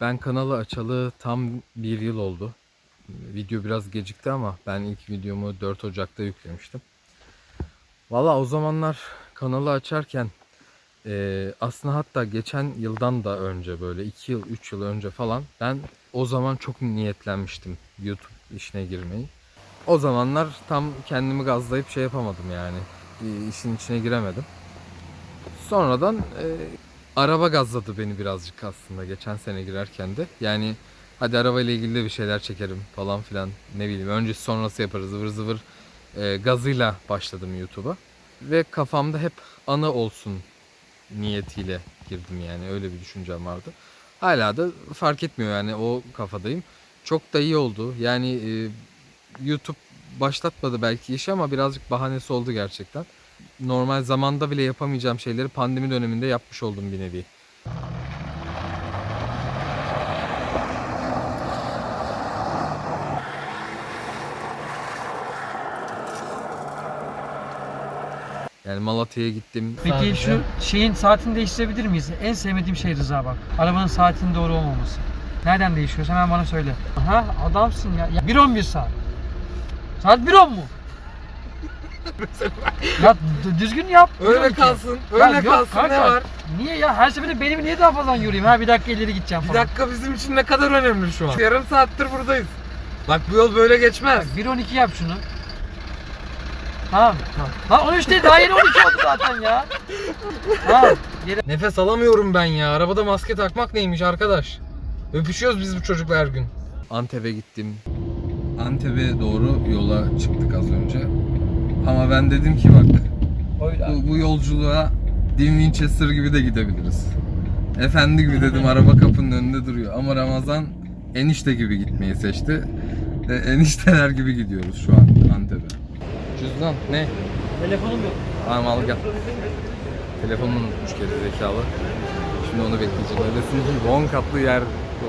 Ben kanalı açalı tam bir yıl oldu. Video biraz gecikti ama ben ilk videomu 4 Ocak'ta yüklemiştim. Valla o zamanlar kanalı açarken e, aslında hatta geçen yıldan da önce böyle 2 yıl 3 yıl önce falan ben o zaman çok niyetlenmiştim YouTube işine girmeyi. O zamanlar tam kendimi gazlayıp şey yapamadım yani. İşin içine giremedim. Sonradan e, araba gazladı beni birazcık aslında geçen sene girerken de. Yani hadi arabayla ilgili de bir şeyler çekerim falan filan ne bileyim öncesi sonrası yaparız zıvır zıvır e, gazıyla başladım YouTube'a. Ve kafamda hep ana olsun niyetiyle girdim yani öyle bir düşüncem vardı. Hala da fark etmiyor yani o kafadayım. Çok da iyi oldu. Yani e, YouTube başlatmadı belki işi ama birazcık bahanesi oldu gerçekten. Normal zamanda bile yapamayacağım şeyleri pandemi döneminde yapmış oldum bir nevi. Yani Malatya'ya gittim. Peki şu şeyin saatini değiştirebilir miyiz? En sevmediğim şey Rıza bak. Arabanın saatinin doğru olmaması. Nereden değişiyor? Hemen bana söyle. Aha adamsın ya. ya 1.11 saat. Saat 1.10 mu? Ya d- düzgün yap. Öyle 1.12. kalsın, Ya öyle yok kalsın ne kanka. var? Niye ya? Her seferinde benim niye daha fazla yorayım? Ha bir dakika ileri gideceğim Bir falan. dakika bizim için ne kadar önemli şu an. Yarım saattir buradayız. Bak bu yol böyle geçmez. 1.12 yap şunu. Tamam. Lan 13 değil daha yeni 12 oldu zaten ya. Tamam. Geri Nefes alamıyorum ben ya. Arabada maske takmak neymiş arkadaş? Öpüşüyoruz biz bu çocukla her gün. Antep'e gittim. Antep'e doğru yola çıktık az önce. Ama ben dedim ki bak bu, bu yolculuğa Dean Winchester gibi de gidebiliriz. Efendi gibi dedim araba kapının önünde duruyor. Ama Ramazan enişte gibi gitmeyi seçti. Ve enişteler gibi gidiyoruz şu an Antep'e. Cüzdan ne? Telefonum yok. Tamam al gel. Telefonunu unutmuş geri zekalı. Şimdi onu bekleyeceğim. Öylesinin 10 katlı yer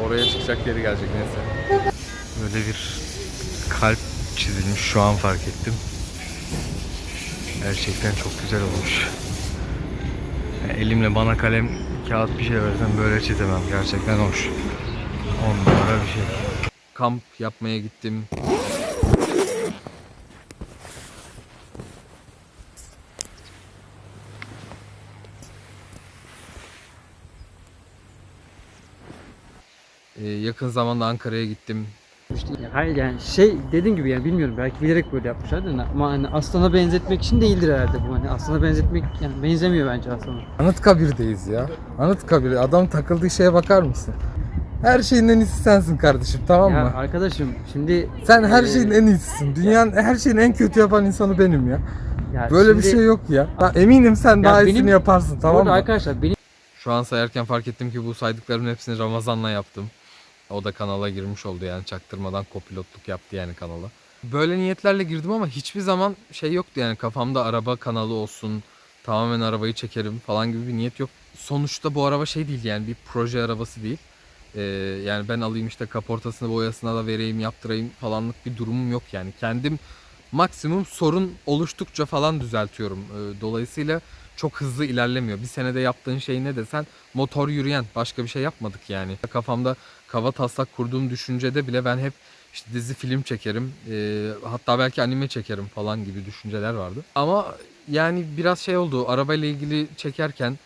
oraya çıkacak yeri gelecek neyse. Böyle bir kalp çizilmiş şu an fark ettim. Gerçekten çok güzel olmuş. Yani elimle bana kalem, kağıt bir şey versem böyle çizemem. Gerçekten hoş. On numara bir şey. Kamp yapmaya gittim. Ee, yakın zamanda Ankara'ya gittim. Ya Hayır yani şey dediğim gibi yani bilmiyorum belki bilerek böyle yapmışlardır ama hani aslana benzetmek için değildir herhalde bu hani aslana benzetmek yani benzemiyor bence aslana. Anıtkabir'deyiz ya. Anıtkabir. Adam takıldığı şeye bakar mısın? Her şeyin en iyisi sensin kardeşim tamam Ya mı? arkadaşım şimdi Sen her Ee, şeyin en iyisisin. Dünyanın her şeyin en kötü yapan insanı benim ya. ya Böyle bir şimdi- şey yok ya. Ya eminim sen Ya daha benim- iyisini yaparsın tamam mı? arkadaşlar benim Şu an sayarken fark ettim ki bu saydıklarımın hepsini Ramazan'la yaptım. O da kanala girmiş oldu yani çaktırmadan kopilotluk yaptı yani kanala. Böyle niyetlerle girdim ama hiçbir zaman şey yoktu yani kafamda araba kanalı olsun, tamamen arabayı çekerim falan gibi bir niyet yok. Sonuçta bu araba şey değil yani bir proje arabası değil. Ee, yani ben alayım işte kaportasını boyasına da vereyim yaptırayım falanlık bir durumum yok yani. Kendim maksimum sorun oluştukça falan düzeltiyorum. Ee, dolayısıyla çok hızlı ilerlemiyor. Bir senede yaptığın şey ne desen motor yürüyen başka bir şey yapmadık yani. Kafamda kava taslak kurduğum düşüncede bile ben hep işte dizi film çekerim e, hatta belki anime çekerim falan gibi düşünceler vardı. Ama yani biraz şey oldu arabayla ilgili çekerken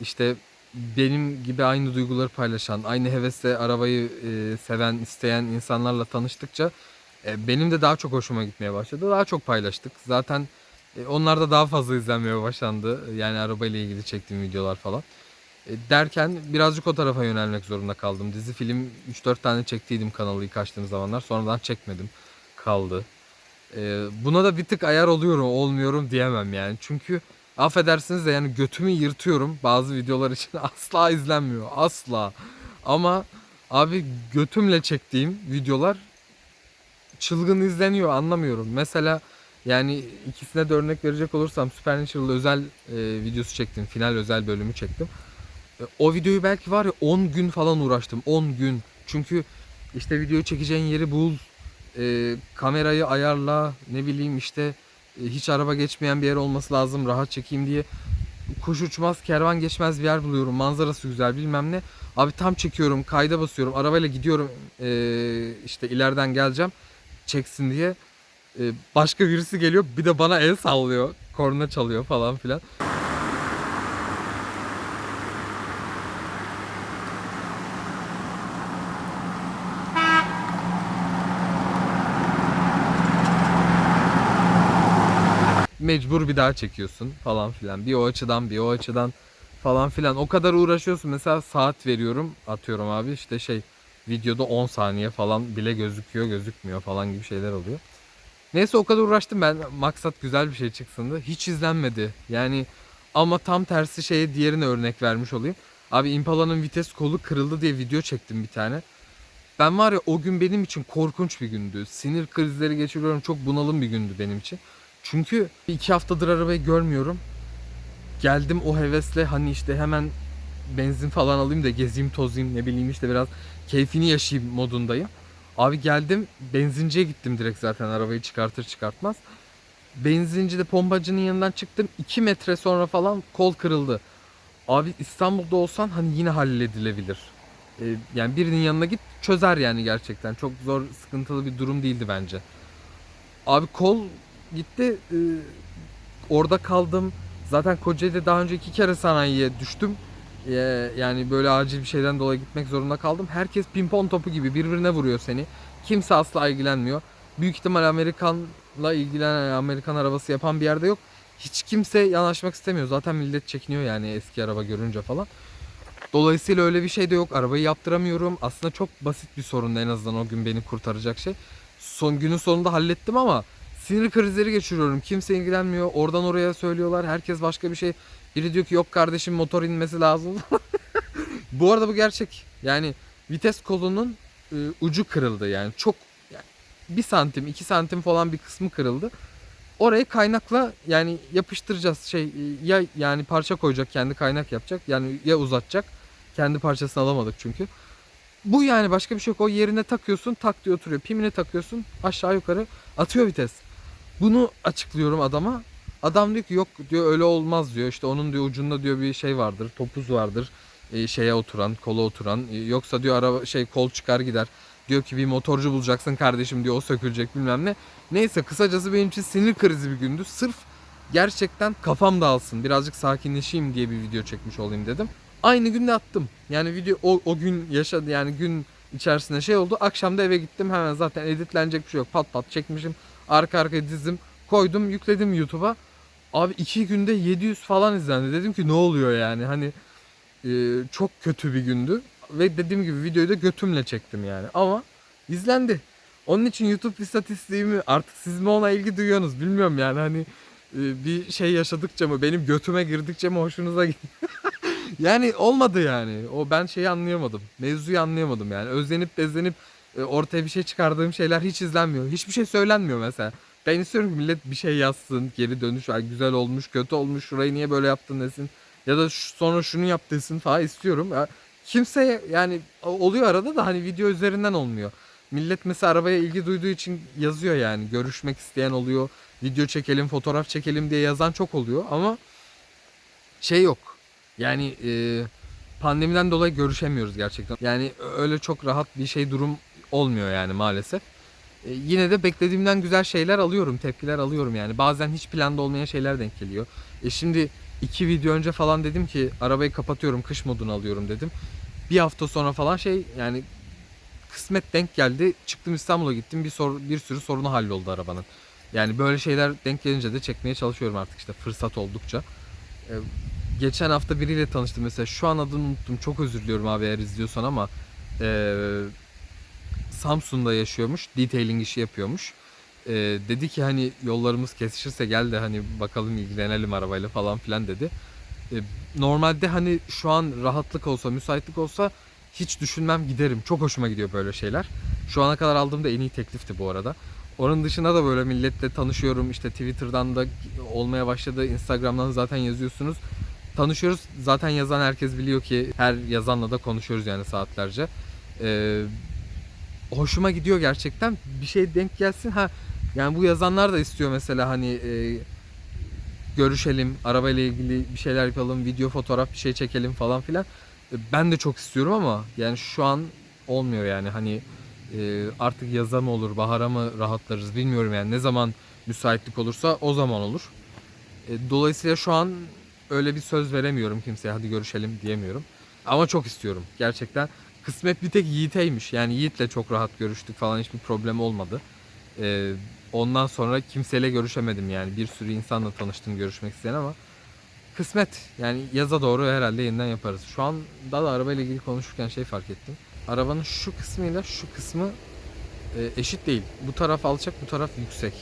işte benim gibi aynı duyguları paylaşan, aynı hevesle arabayı e, seven, isteyen insanlarla tanıştıkça e, benim de daha çok hoşuma gitmeye başladı. Daha çok paylaştık. Zaten e, onlar da daha fazla izlenmeye başlandı. Yani arabayla ilgili çektiğim videolar falan. E, derken birazcık o tarafa yönelmek zorunda kaldım. Dizi film 3-4 tane çektiydim kanalı ilk zamanlar. Sonradan çekmedim. Kaldı. E, buna da bir tık ayar oluyorum, olmuyorum diyemem yani. Çünkü affedersiniz de yani götümü yırtıyorum bazı videolar için asla izlenmiyor. Asla. Ama abi götümle çektiğim videolar çılgın izleniyor anlamıyorum. Mesela yani ikisine de örnek verecek olursam Supernatural özel e, videosu çektim. Final özel bölümü çektim. E, o videoyu belki var ya 10 gün falan uğraştım. 10 gün. Çünkü işte videoyu çekeceğin yeri bul. e, kamerayı ayarla. Ne bileyim işte e, hiç araba geçmeyen bir yer olması lazım. Rahat çekeyim diye. Kuş uçmaz, kervan geçmez bir yer buluyorum. Manzarası güzel bilmem ne. Abi tam çekiyorum, kayda basıyorum, arabayla gidiyorum ee, işte ileriden geleceğim çeksin diye. Ee, başka birisi geliyor bir de bana el sallıyor, korna çalıyor falan filan. Mecbur bir daha çekiyorsun falan filan. Bir o açıdan bir o açıdan falan filan. O kadar uğraşıyorsun. Mesela saat veriyorum atıyorum abi işte şey videoda 10 saniye falan bile gözüküyor gözükmüyor falan gibi şeyler oluyor. Neyse o kadar uğraştım ben maksat güzel bir şey çıksın da hiç izlenmedi. Yani ama tam tersi şeye diğerine örnek vermiş olayım. Abi Impala'nın vites kolu kırıldı diye video çektim bir tane. Ben var ya o gün benim için korkunç bir gündü. Sinir krizleri geçiriyorum. Çok bunalım bir gündü benim için. Çünkü iki haftadır arabayı görmüyorum. Geldim o hevesle hani işte hemen benzin falan alayım da gezeyim tozayım ne bileyim işte biraz keyfini yaşayayım modundayım. Abi geldim benzinciye gittim direkt zaten arabayı çıkartır çıkartmaz. Benzincide pompacının yanından çıktım 2 metre sonra falan kol kırıldı. Abi İstanbul'da olsan hani yine halledilebilir. Ee, yani birinin yanına git çözer yani gerçekten. Çok zor sıkıntılı bir durum değildi bence. Abi kol gitti. Ee, orada kaldım. Zaten Kocaeli'de daha önce iki kere sanayiye düştüm. Ee, yani böyle acil bir şeyden dolayı gitmek zorunda kaldım. Herkes pimpon topu gibi birbirine vuruyor seni. Kimse asla ilgilenmiyor. Büyük ihtimal Amerikan'la ilgilenen, Amerikan arabası yapan bir yerde yok. Hiç kimse yanaşmak istemiyor. Zaten millet çekiniyor yani eski araba görünce falan. Dolayısıyla öyle bir şey de yok. Arabayı yaptıramıyorum. Aslında çok basit bir sorun en azından o gün beni kurtaracak şey. Son günün sonunda hallettim ama sinir krizleri geçiriyorum. Kimse ilgilenmiyor. Oradan oraya söylüyorlar. Herkes başka bir şey. Biri diyor ki yok kardeşim motor inmesi lazım. bu arada bu gerçek. Yani vites kolunun e, ucu kırıldı yani. Çok yani bir santim, iki santim falan bir kısmı kırıldı. Orayı kaynakla yani yapıştıracağız şey e, ya yani parça koyacak kendi kaynak yapacak yani ya uzatacak kendi parçasını alamadık çünkü. Bu yani başka bir şey yok. O yerine takıyorsun tak diye oturuyor. Pimine takıyorsun aşağı yukarı atıyor vites. Bunu açıklıyorum adama. Adam diyor ki yok diyor öyle olmaz diyor. İşte onun diyor ucunda diyor bir şey vardır. Topuz vardır. e, şeye oturan, kola oturan. E, yoksa diyor araba şey kol çıkar gider. Diyor ki bir motorcu bulacaksın kardeşim diyor o sökülecek bilmem ne. Neyse kısacası benim için sinir krizi bir gündü. Sırf gerçekten kafam dağılsın birazcık sakinleşeyim diye bir video çekmiş olayım dedim. Aynı günde attım. Yani video o, o gün yaşadı yani gün içerisinde şey oldu. Akşam da eve gittim hemen zaten editlenecek bir şey yok. Pat pat çekmişim. Arka arkaya dizdim. Koydum yükledim YouTube'a. Abi iki günde 700 falan izlendi. Dedim ki ne oluyor yani hani e, çok kötü bir gündü. Ve dediğim gibi videoyu da götümle çektim yani. Ama izlendi. Onun için YouTube istatistiğimi artık siz mi ona ilgi duyuyorsunuz bilmiyorum yani hani e, bir şey yaşadıkça mı benim götüme girdikçe mi hoşunuza gidiyor. yani olmadı yani. O ben şeyi anlayamadım. Mevzuyu anlayamadım yani. Özlenip bezlenip ortaya bir şey çıkardığım şeyler hiç izlenmiyor. Hiçbir şey söylenmiyor mesela. Ben istiyorum ki millet bir şey yazsın, geri dönüş var, güzel olmuş, kötü olmuş, şurayı niye böyle yaptın desin. Ya da şu- sonra şunu yap desin falan istiyorum. Ya, kimse yani oluyor arada da hani video üzerinden olmuyor. Millet mesela arabaya ilgi duyduğu için yazıyor yani. Görüşmek isteyen oluyor. Video çekelim, fotoğraf çekelim diye yazan çok oluyor ama şey yok. Yani e, pandemiden dolayı görüşemiyoruz gerçekten. Yani öyle çok rahat bir şey durum olmuyor yani maalesef. E, yine de beklediğimden güzel şeyler alıyorum, tepkiler alıyorum yani. Bazen hiç planda olmayan şeyler denk geliyor. E şimdi iki video önce falan dedim ki arabayı kapatıyorum, kış modunu alıyorum dedim. Bir hafta sonra falan şey yani kısmet denk geldi. Çıktım İstanbul'a gittim. Bir sor, bir sürü sorunu halloldu arabanın. Yani böyle şeyler denk gelince de çekmeye çalışıyorum artık işte fırsat oldukça. E, geçen hafta biriyle tanıştım mesela. Şu an adını unuttum. Çok özür diliyorum abi eğer izliyorsan ama e, Samsun'da yaşıyormuş. Detailing işi yapıyormuş. E, dedi ki hani yollarımız kesişirse gel de hani bakalım ilgilenelim arabayla falan filan dedi. E, normalde hani şu an rahatlık olsa, müsaitlik olsa hiç düşünmem giderim. Çok hoşuma gidiyor böyle şeyler. Şu ana kadar aldığım da en iyi teklifti bu arada. Onun dışında da böyle milletle tanışıyorum. İşte Twitter'dan da olmaya başladı. Instagram'dan zaten yazıyorsunuz. Tanışıyoruz. Zaten yazan herkes biliyor ki her yazanla da konuşuyoruz yani saatlerce. Ee, hoşuma gidiyor gerçekten. Bir şey denk gelsin. Ha yani bu yazanlar da istiyor mesela hani e, görüşelim, arabayla ilgili bir şeyler yapalım, video, fotoğraf bir şey çekelim falan filan. E, Ben de çok istiyorum ama yani şu an olmuyor yani hani e, artık yaza mı olur, bahara mı rahatlarız bilmiyorum yani ne zaman müsaitlik olursa o zaman olur. E, Dolayısıyla şu an öyle bir söz veremiyorum kimseye hadi görüşelim diyemiyorum. Ama çok istiyorum gerçekten. Kısmet bir tek Yiğit'eymiş. Yani Yiğit'le çok rahat görüştük falan hiçbir problem olmadı. E, ondan sonra kimseyle görüşemedim yani. Bir sürü insanla tanıştım görüşmek isteyen ama kısmet. Yani yaza doğru herhalde yeniden yaparız. Şu an daha da arabayla ilgili konuşurken şey fark ettim. Arabanın şu kısmıyla şu kısmı e, eşit değil. Bu taraf alçak, bu taraf yüksek.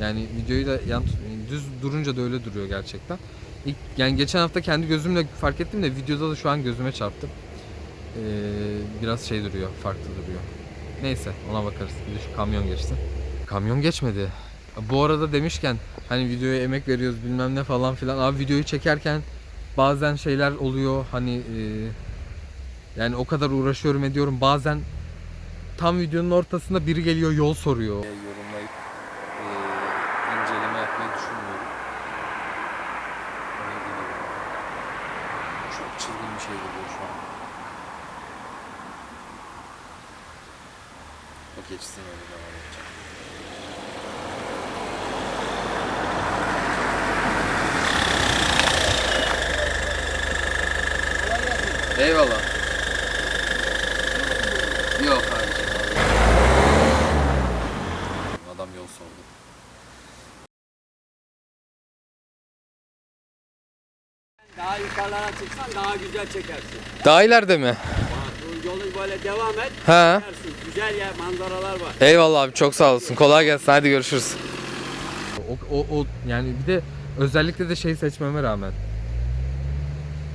Yani videoyu da yan düz durunca da öyle duruyor gerçekten. İlk, yani geçen hafta kendi gözümle fark ettim de videoda da şu an gözüme çarptı. Ee, biraz şey duruyor, farklı duruyor. Neyse ona bakarız. Bir de şu kamyon geçsin. Kamyon geçmedi. Bu arada demişken hani videoya emek veriyoruz bilmem ne falan filan. Abi videoyu çekerken bazen şeyler oluyor hani e, yani o kadar uğraşıyorum ediyorum bazen tam videonun ortasında biri geliyor yol soruyor. Yorumlayıp e, inceleme yapmayı düşünmüyorum. Ona geliyor. Çok çılgın bir şey geliyor şu an. Öyle devam edeceğim. Eyvallah. Yok abiciğim. Adam yol sordu. Daha yukarılara çıksan daha güzel çekersin. Daha ileride mi? Yolun böyle devam et. He. Çekersin. Güzel yer, manzaralar var. Eyvallah abi çok sağ olasın. Kolay gelsin. Hadi görüşürüz. O, o, o yani bir de özellikle de şey seçmeme rağmen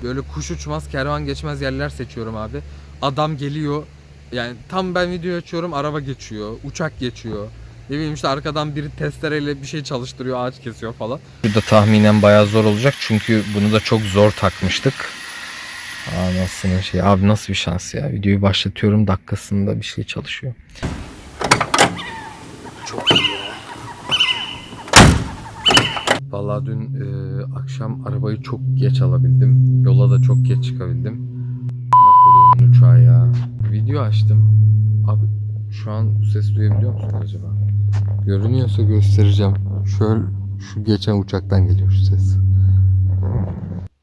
böyle kuş uçmaz kervan geçmez yerler seçiyorum abi. Adam geliyor yani tam ben video açıyorum araba geçiyor, uçak geçiyor. Ne bileyim işte arkadan biri testereyle bir şey çalıştırıyor, ağaç kesiyor falan. Bu da tahminen bayağı zor olacak çünkü bunu da çok zor takmıştık. Anasının şey abi nasıl bir şans ya. Videoyu başlatıyorum dakikasında bir şey çalışıyor. Vallahi dün e, akşam arabayı çok geç alabildim. Yola da çok geç çıkabildim. Napolyon'un uçağı ya. Video açtım. Abi şu an bu sesi duyabiliyor musun acaba? Görünüyorsa göstereceğim. Şöyle şu geçen uçaktan geliyor şu ses.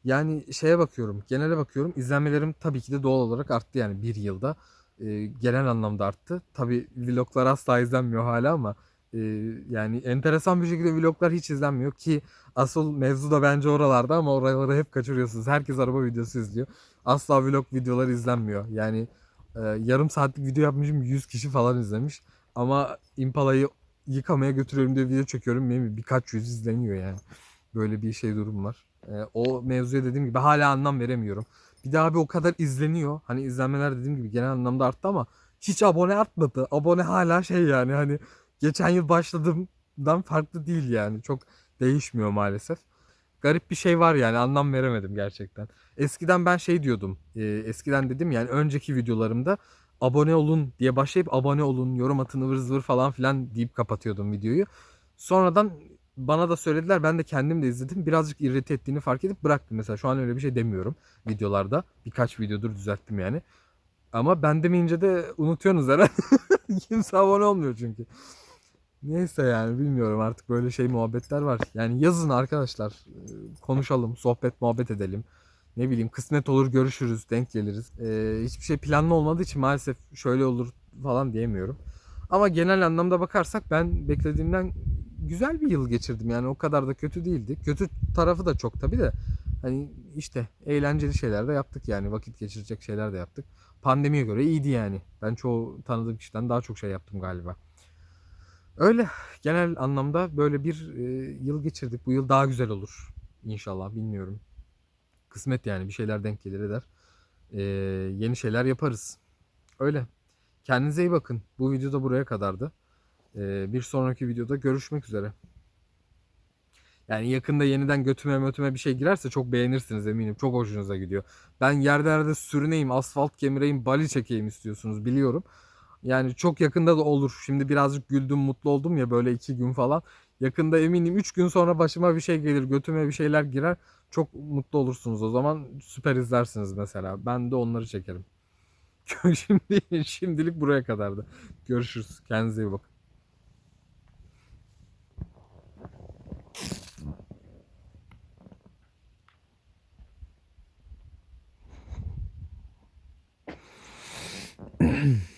Yani şeye bakıyorum, genele bakıyorum. İzlenmelerim tabii ki de doğal olarak arttı yani bir yılda. E, genel anlamda arttı. Tabii vloglar asla izlenmiyor hala ama e, yani enteresan bir şekilde vloglar hiç izlenmiyor ki asıl mevzu da bence oralarda ama oraları hep kaçırıyorsunuz. Herkes araba videosu izliyor. Asla vlog videoları izlenmiyor. Yani e, yarım saatlik video yapmışım 100 kişi falan izlemiş. Ama Impala'yı yıkamaya götürüyorum diye video çekiyorum. Benim birkaç yüz izleniyor yani. Böyle bir şey durum var. E, o mevzuya dediğim gibi hala anlam veremiyorum. Bir de abi o kadar izleniyor. Hani izlenmeler dediğim gibi genel anlamda arttı ama hiç abone artmadı. Abone hala şey yani hani geçen yıl başladığımdan farklı değil yani. Çok değişmiyor maalesef. Garip bir şey var yani anlam veremedim gerçekten. Eskiden ben şey diyordum. e, eskiden dedim yani önceki videolarımda abone olun diye başlayıp abone olun, yorum atın ıvır zıvır falan filan deyip kapatıyordum videoyu. Sonradan bana da söylediler ben de kendim de izledim. Birazcık irrite ettiğini fark edip bıraktım mesela. Şu an öyle bir şey demiyorum videolarda. Birkaç videodur düzelttim yani. Ama ben demeyince de unutuyorsunuz herhalde. Kimse abone olmuyor çünkü. Neyse yani bilmiyorum artık böyle şey muhabbetler var. Yani yazın arkadaşlar e, konuşalım, sohbet muhabbet edelim. Ne bileyim kısmet olur görüşürüz, denk geliriz. Ee, hiçbir şey planlı olmadığı için maalesef şöyle olur falan diyemiyorum. Ama genel anlamda bakarsak ben beklediğimden güzel bir yıl geçirdim. Yani o kadar da kötü değildi. Kötü tarafı da çok tabii de. Hani işte eğlenceli şeyler de yaptık yani. Vakit geçirecek şeyler de yaptık. Pandemiye göre iyiydi yani. Ben çoğu tanıdığım kişiden daha çok şey yaptım galiba. Öyle genel anlamda böyle bir e, yıl geçirdik. Bu yıl daha güzel olur inşallah bilmiyorum. Kısmet yani bir şeyler denk gelir eder. E, yeni şeyler yaparız. Öyle. Kendinize iyi bakın. Bu video da buraya kadardı. E, bir sonraki videoda görüşmek üzere. Yani yakında yeniden götüme mötüme bir şey girerse çok beğenirsiniz eminim. Çok hoşunuza gidiyor. Ben yerde yerde sürüneyim, asfalt kemireyim, bali çekeyim istiyorsunuz biliyorum. Yani çok yakında da olur. Şimdi birazcık güldüm, mutlu oldum ya böyle iki gün falan. Yakında eminim 3 gün sonra başıma bir şey gelir, götüme bir şeyler girer. Çok mutlu olursunuz o zaman. Süper izlersiniz mesela. Ben de onları çekerim. Şimdi şimdilik buraya kadardı. Görüşürüz. Kendinize iyi bakın. 嗯。